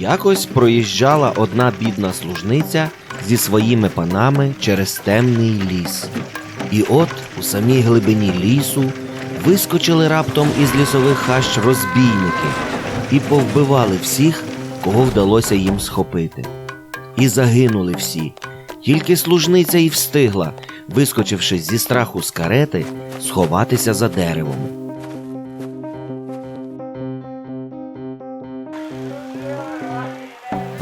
Якось проїжджала одна бідна служниця зі своїми панами через темний ліс. І от у самій глибині лісу вискочили раптом із лісових хащ розбійники і повбивали всіх, кого вдалося їм схопити. І загинули всі. Тільки служниця й встигла, вискочивши зі страху з карети, сховатися за деревом.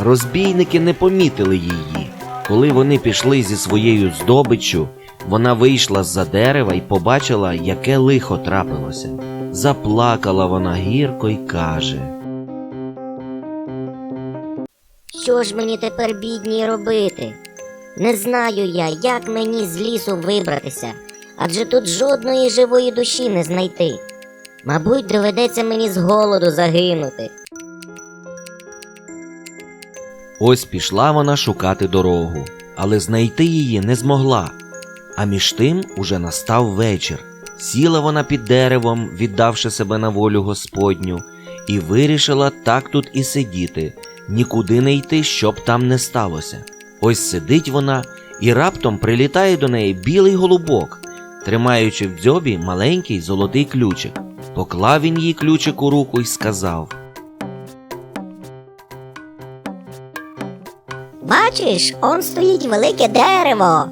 Розбійники не помітили її. Коли вони пішли зі своєю здобиччю, вона вийшла з-за дерева і побачила, яке лихо трапилося. Заплакала вона гірко й каже. Що ж мені тепер бідній робити? Не знаю я, як мені з лісу вибратися, адже тут жодної живої душі не знайти. Мабуть, доведеться мені з голоду загинути. Ось пішла вона шукати дорогу, але знайти її не змогла. А між тим уже настав вечір. Сіла вона під деревом, віддавши себе на волю Господню, і вирішила так тут і сидіти, нікуди не йти, щоб там не сталося. Ось сидить вона, і раптом прилітає до неї білий голубок, тримаючи в дзьобі маленький золотий ключик. Поклав він їй ключик у руку і сказав. Бачиш, он стоїть велике дерево,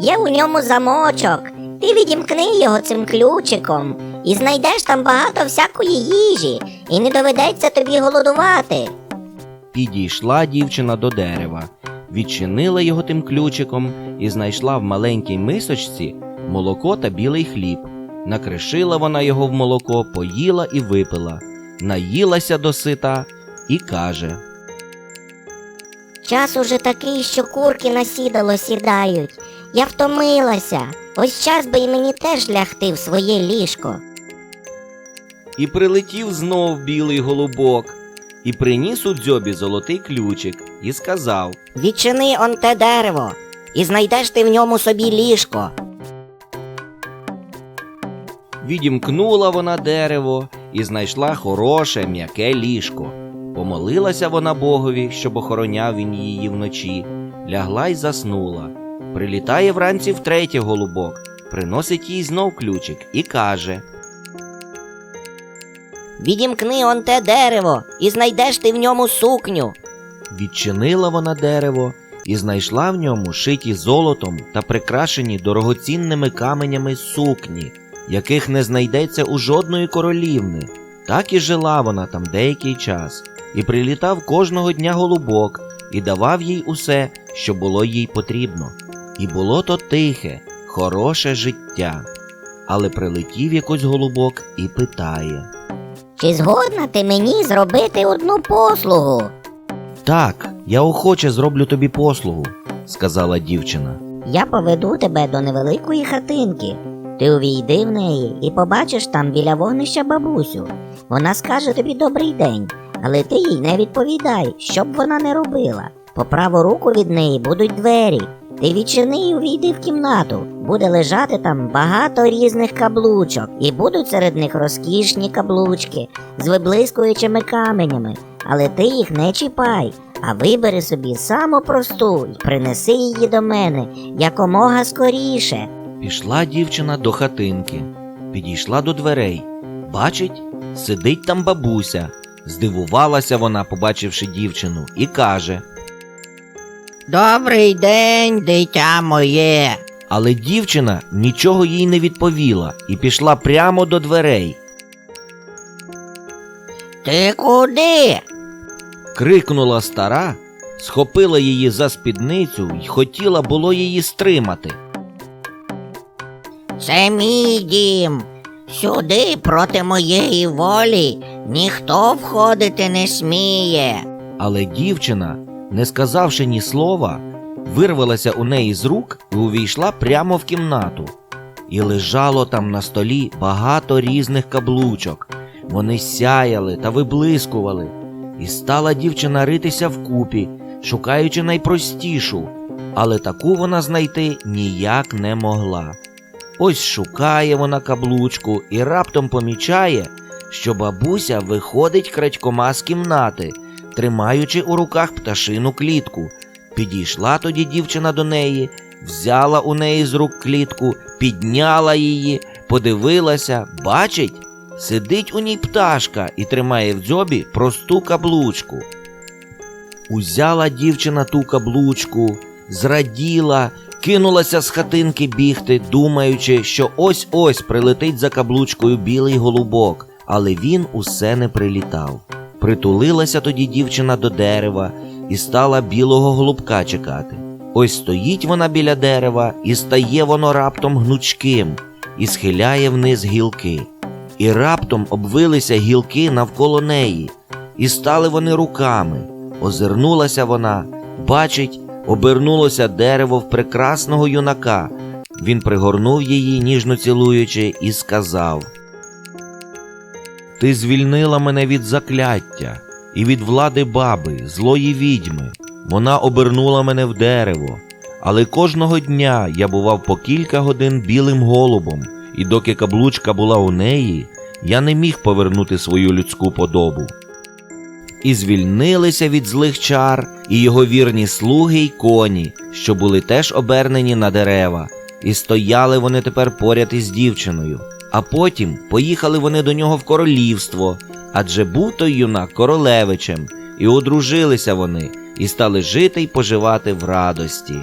є у ньому замочок. Ти відімкни його цим ключиком і знайдеш там багато всякої їжі, і не доведеться тобі голодувати. Підійшла дівчина до дерева, відчинила його тим ключиком і знайшла в маленькій мисочці молоко та білий хліб. Накришила вона його в молоко, поїла і випила, наїлася до сита і каже: Час уже такий, що курки на сідало сідають. Я втомилася. Ось час би і мені теж лягти в своє ліжко. І прилетів знов білий голубок, і приніс у дзьобі золотий ключик, і сказав: Відчини он те дерево, і знайдеш ти в ньому собі ліжко. Відімкнула вона дерево і знайшла хороше м'яке ліжко. Помолилася вона Богові, щоб охороняв він її вночі, лягла й заснула. Прилітає вранці втретє голубок, приносить їй знов ключик і каже: Відімкни он те дерево, і знайдеш ти в ньому сукню. Відчинила вона дерево і знайшла в ньому шиті золотом та прикрашені дорогоцінними каменями сукні, яких не знайдеться у жодної королівни. Так і жила вона там деякий час, і прилітав кожного дня голубок і давав їй усе, що було їй потрібно. І було то тихе, хороше життя. Але прилетів якось голубок і питає. Чи згодна ти мені зробити одну послугу? Так, я охоче зроблю тобі послугу, сказала дівчина. Я поведу тебе до невеликої хатинки. Ти увійди в неї і побачиш там біля вогнища бабусю. Вона скаже тобі добрий день, але ти їй не відповідай, що б вона не робила. По праву руку від неї будуть двері. Ти відчини і увійди в кімнату. Буде лежати там багато різних каблучок, і будуть серед них розкішні каблучки з виблискуючими каменями. Але ти їх не чіпай, а вибери собі саму просту і принеси її до мене якомога скоріше. Пішла дівчина до хатинки, підійшла до дверей. Бачить, сидить там бабуся. Здивувалася вона, побачивши дівчину, і каже: Добрий день, дитя моє. Але дівчина нічого їй не відповіла і пішла прямо до дверей. Ти куди? Крикнула стара, схопила її за спідницю й хотіла було її стримати. Це мій дім. Сюди проти моєї волі ніхто входити не сміє. Але дівчина, не сказавши ні слова, вирвалася у неї з рук і увійшла прямо в кімнату. І лежало там на столі багато різних каблучок. Вони сяяли та виблискували. І стала дівчина ритися вкупі, шукаючи найпростішу, але таку вона знайти ніяк не могла. Ось шукає вона каблучку і раптом помічає, що бабуся виходить крадькома з кімнати тримаючи у руках пташину клітку. Підійшла тоді дівчина до неї, взяла у неї з рук клітку, підняла її, подивилася, бачить, сидить у ній пташка і тримає в дзьобі просту каблучку. Узяла дівчина ту каблучку, зраділа, кинулася з хатинки бігти, думаючи, що ось-ось прилетить за каблучкою білий голубок, але він усе не прилітав. Притулилася тоді дівчина до дерева і стала білого голубка чекати. Ось стоїть вона біля дерева, і стає воно раптом гнучким, і схиляє вниз гілки. І раптом обвилися гілки навколо неї, і стали вони руками. Озирнулася вона, бачить, обернулося дерево в прекрасного юнака. Він пригорнув її, ніжно цілуючи, і сказав: Ти звільнила мене від закляття і від влади баби, злої відьми. Вона обернула мене в дерево. Але кожного дня я бував по кілька годин білим голубом, і доки каблучка була у неї, я не міг повернути свою людську подобу. І звільнилися від злих чар і його вірні слуги й коні, що були теж обернені на дерева, і стояли вони тепер поряд із дівчиною. А потім поїхали вони до нього в королівство, адже був той юнак королевичем, і одружилися вони, і стали жити й поживати в радості.